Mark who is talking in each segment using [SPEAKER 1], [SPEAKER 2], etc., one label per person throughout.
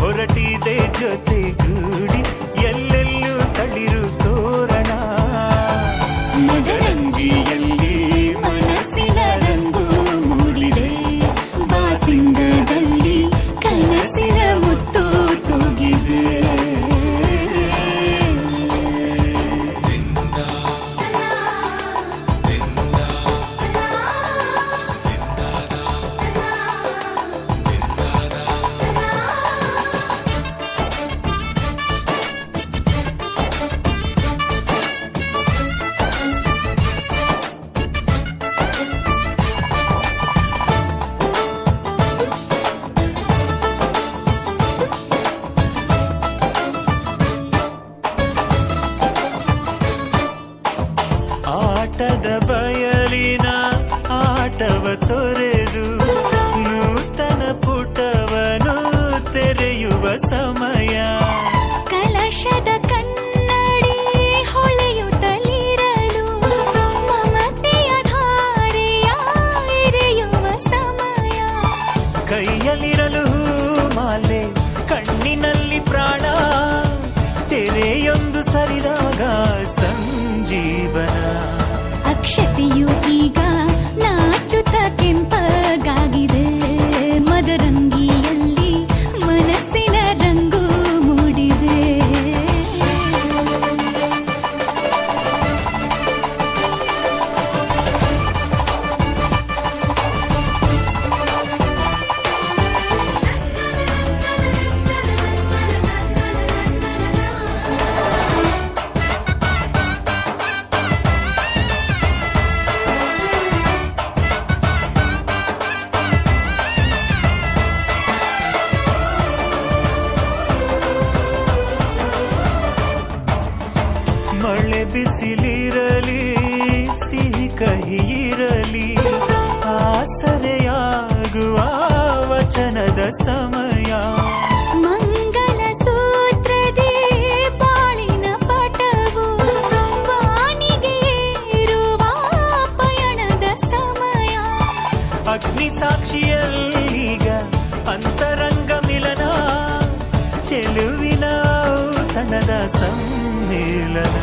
[SPEAKER 1] ಹೊರಟಿದೆ
[SPEAKER 2] ಜೊತೆ
[SPEAKER 1] வசமா ಬಿಸಿಲಿರಲಿ ಸಿಹಿ ಕಹಿಯಿರಲಿ ಆಸರೆಯಾಗುವ ವಚನದ ಸಮಯ.
[SPEAKER 2] ಮಂಗಲ ಸೂತ್ರದೇ ಬಾಳಿನ ಪಟವು ಬಾಣಿಗೆ ಇರುವ ಪಯಣದ ಸಮಯ.
[SPEAKER 1] ಅಗ್ನಿ ಸಾಕ್ಷಿಯಲ್ಲೀಗ ಅಂತರಂಗ ಮಿಲನ ಚೆಲುವಿನ
[SPEAKER 3] ತನದ ಸಮ್ಮೇಳನ.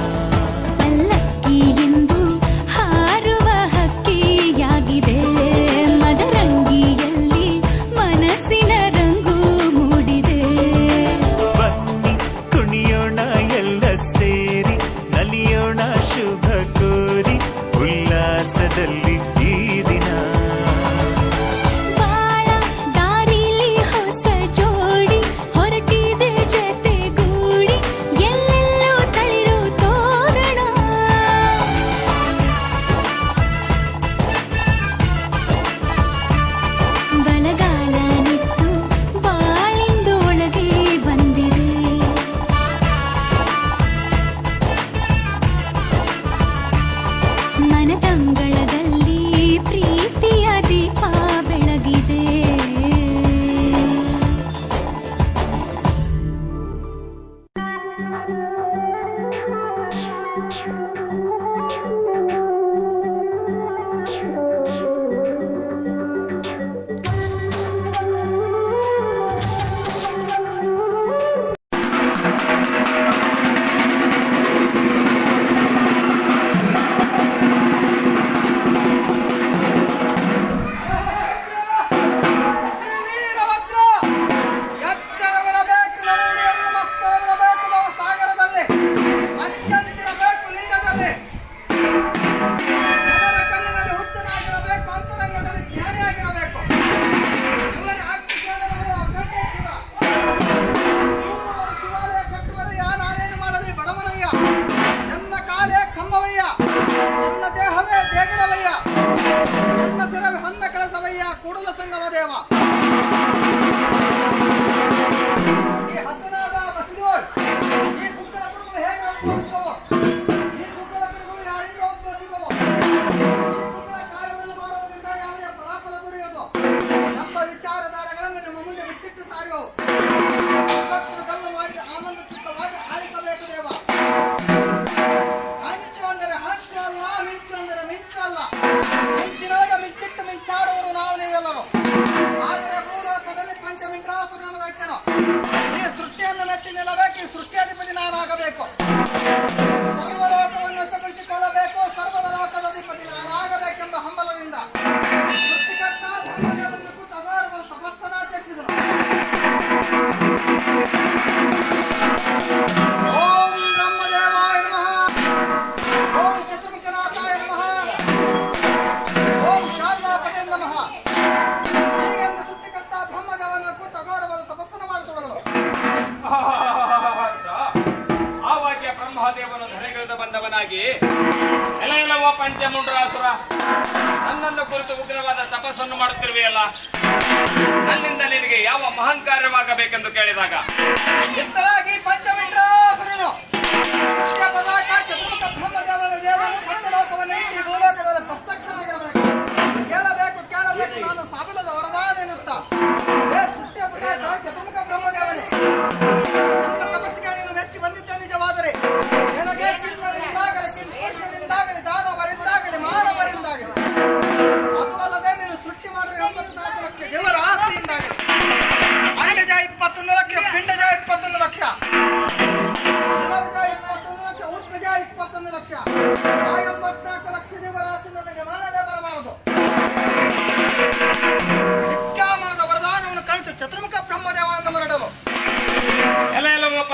[SPEAKER 3] ಶೇಖರವಯ್ಯ ನನ್ನ ಸಿರವೆ ಹಂದ ಕೆಲಸವಯ್ಯ ಕೂಡಲ ಸಂಗಮ ದೇವ ಈ ಹಸನಾದ ಬಸಿದೋಳ್ ಈ ಕುಕ್ಕಳ ಕುಟುಂಬ ಹೇಗೆ ಅನುಭವಿಸುವವ ಈ ಕುಕ್ಕಳ ಕುಟುಂಬ ಯಾರಿಂದ ಅನುಭವಿಸುವವ ಈ ಕುಕ್ಕಳ ಕಾರ್ಯವನ್ನು ಮಾಡುವುದರಿಂದ ಯಾವುದೇ ಫಲಾಫಲ ದೊರೆಯೋದು ನಮ್ಮ ವಿಚಾರಧಾರೆಗಳನ್ನು ನಿಮ್ಮ ಮುಂದೆ ಬಿಚ್ಚಿಟ್ಟು ಸಾರುವವು
[SPEAKER 4] ಎಲವ ಪಂಚಮುಂಡ್ರಾಸುರ ನನ್ನನ್ನು ಕುರಿತು ಉಗ್ರವಾದ ತಪಸ್ಸನ್ನು ಮಾಡುತ್ತಿರುವೆಯಲ್ಲ ನನ್ನಿಂದ ನಿನಗೆ ಯಾವ ಮಹಾನ್ ಕೇಳಿದಾಗ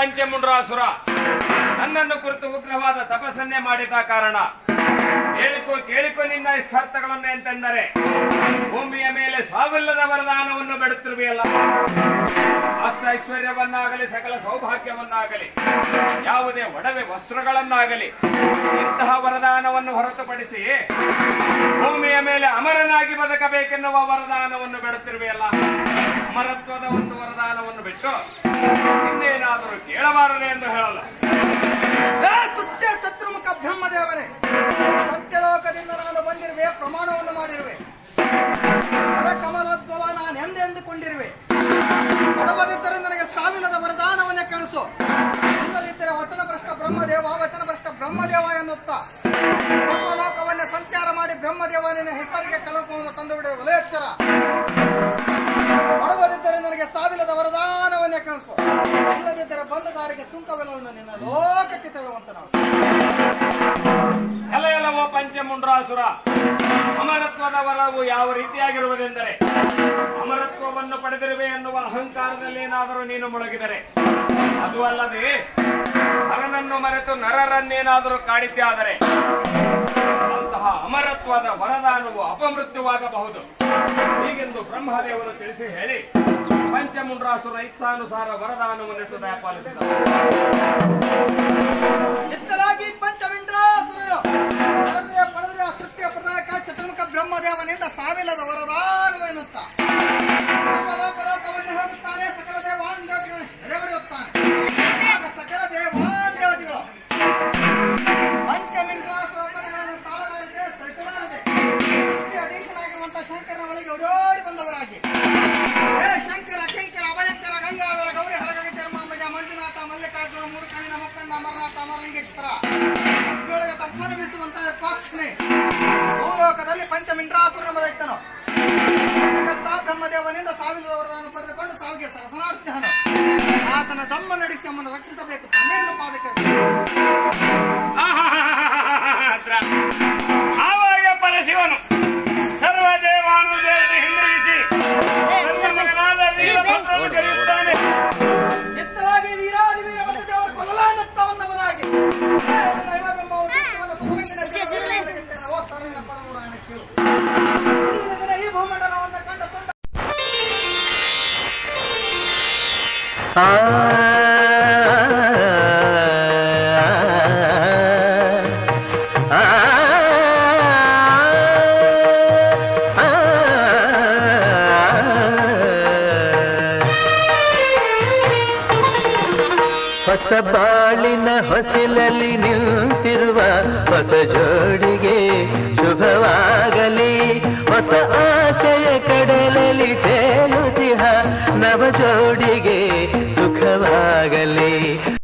[SPEAKER 4] ಪಂಚಮುಂಡ್ರಾಸುರ ನನ್ನನ್ನು ಕುರಿತು ಉಗ್ರವಾದ ತಪಸ್ಸನ್ನೇ ಮಾಡಿದ ಕಾರಣ. ಕೇಳಿಕೋ ಕೇಳಿಕೋ ನಿನ್ನ ಇಷ್ಟಾರ್ಥಗಳನ್ನು ಎಂತೆಂದರೆ, ಭೂಮಿಯ ಮೇಲೆ ಸಾವಿಲ್ಲದ ವರದಾನವನ್ನು ಬೇಡುತ್ತಿರುವೆಯಲ್ಲ ಅಷ್ಟ ಐಶ್ವರ್ಯವನ್ನಾಗಲಿ, ಸಕಲ ಸೌಭಾಗ್ಯವನ್ನಾಗಲಿ, ಯಾವುದೇ ಒಡವೆ ವಸ್ತ್ರಗಳನ್ನಾಗಲಿ, ಇಂತಹ ವರದಾನವನ್ನು ಹೊರತುಪಡಿಸಿ ಭೂಮಿಯ ಮೇಲೆ ಅಮರನಾಗಿ ಬದುಕಬೇಕೆನ್ನುವ ವರದಾನವನ್ನು ಬೇಡುತ್ತಿರುವೆಯಲ್ಲ ಅಮರತ್ವದ ಒಂದು ವರದಾನವನ್ನು ಬಿಟ್ಟು ಇನ್ನೇನಾದರೂ ಕೇಳಬಾರದೆ ಎಂದು ಹೇಳಲ್ಲ
[SPEAKER 3] ತುಟ್ಟ ಚತುರ್ಮುಖ ಬ್ರಹ್ಮದೇವನೇ ಸತ್ಯಲೋಕದಿಂದ ನಾನು ಬಂದಿರುವೆ, ಪ್ರಮಾಣವನ್ನು ಮಾಡಿರುವೆ. ಕಮಲೋದ್ಭವ ನಾನು ಎಂದೆಂದುಕೊಂಡಿರುವೆ ಒಡಬದಿದ್ದರೆ ನನಗೆ ಸಾವಿಲ್ಲದ ವರದಾನವನ್ನೇ ಕಳಿಸು. ಇಲ್ಲದಿದ್ದರೆ ವಚನ ಭ್ರಷ್ಟ ಬ್ರಹ್ಮದೇವ ವಚನ ಭ್ರಷ್ಟ ಬ್ರಹ್ಮದೇವ ಎನ್ನುತ್ತಾ. ಸರ್ವಲೋಕವನ್ನೇ ಸಂಚಾರ ಮಾಡಿ ಬ್ರಹ್ಮದೇವನಿನ ಹೆಸರಿಗೆ ಕಲಕವನ್ನು ತಂದು ಬಿಡುವ ವಲಯಚ್ಚರ ಇಲ್ಲದಿದ್ದರೆ ಬಂದ ದಾರಿಗೆ ಸುಂಕವೆಲ್ಲವನ್ನು ನಿನ್ನ ಲೋಕಕ್ಕೆ ತರುವಂತ ನಾವು.
[SPEAKER 4] ಎಲ್ಲವೋ ಪಂಚಮುಂಡ್ರಾಸುರ, ಅಮರತ್ವದ ವರವು ಯಾವ ರೀತಿಯಾಗಿರುವುದೆಂದರೆ, ಅಮರತ್ವವನ್ನು ಪಡೆದಿರುವೆ ಎನ್ನುವ ಅಹಂಕಾರದಲ್ಲಿ ಏನಾದರೂ ನೀನು ಮುಳುಗಿದರೆ, ಅದು ಅಲ್ಲದೆ ಹರನನ್ನು ಮರೆತು ನರರನ್ನೇನಾದರೂ ಕಾಡಿದ್ದಾದರೆ, ಅಂತಹ ಅಮರತ್ವದ ವರದಾನವು ಅಪಮೃತ್ಯುವಾಗಬಹುದು. ಹೀಗೆಂದು ಬ್ರಹ್ಮದೇವರು ತಿಳಿಸಿ ಹೇಳಿ ಪಂಚಮುಂಡ್ರಾಸುರ ಇಚ್ಛಾನುಸಾರ ವರದಾನವನ್ನಿಟ್ಟು ದಯಪಾಲಿಸಿದ
[SPEAKER 3] ಎತ್ತರಾಗಿ ಪಂಚಮಿಂಡ್ರಾಸುರರು ಆ ಸೃಷ್ಟಿಯ ಪ್ರದಾಯಕ ಚತುರ್ಮುಖ ಬ್ರಹ್ಮದೇವನಿಂದ ಸಾವಿಲ್ಲದ ವರದಾನವೇನುತ್ತ ಹಾ ಹಾ
[SPEAKER 4] ಆವಾಗ ಪರಶಿವನು ಸರ್ವ ದೇವಾನು ದೇವತೆ ಹಿಂದಿರುಗಿಸಿ ನನ್ನ ಮಗನಾದ ವೀರಭದ್ರನು ಕರೆಯುತ್ತಾನೆ
[SPEAKER 3] ಎತ್ತರಾಗಿ ವೀರಾದಿ ವೀರ ಮತ್ತು ದೇವರ ಕೊಲ್ಲಲಾನತ್ತವನ್ನವನಾಗಿ ಈ ಭೂಮಂಡಲವನ್ನು ಕಂಡ ತುಂಡ
[SPEAKER 5] ಹೊಸ ಬಾಳಿನ ಹೊಸಿಲಲ್ಲಿ ನಿಂತಿರುವ ಹೊಸ ಜೋಡಿಗೆ ಶುಭವಾಗಲಿ. ಹೊಸ ಆಸೆಯ ಕಡಲಲ್ಲಿ ತೇಲುತಿಹ ನವ ಜೋಡಿಗೆ ಸುಖವಾಗಲಿ.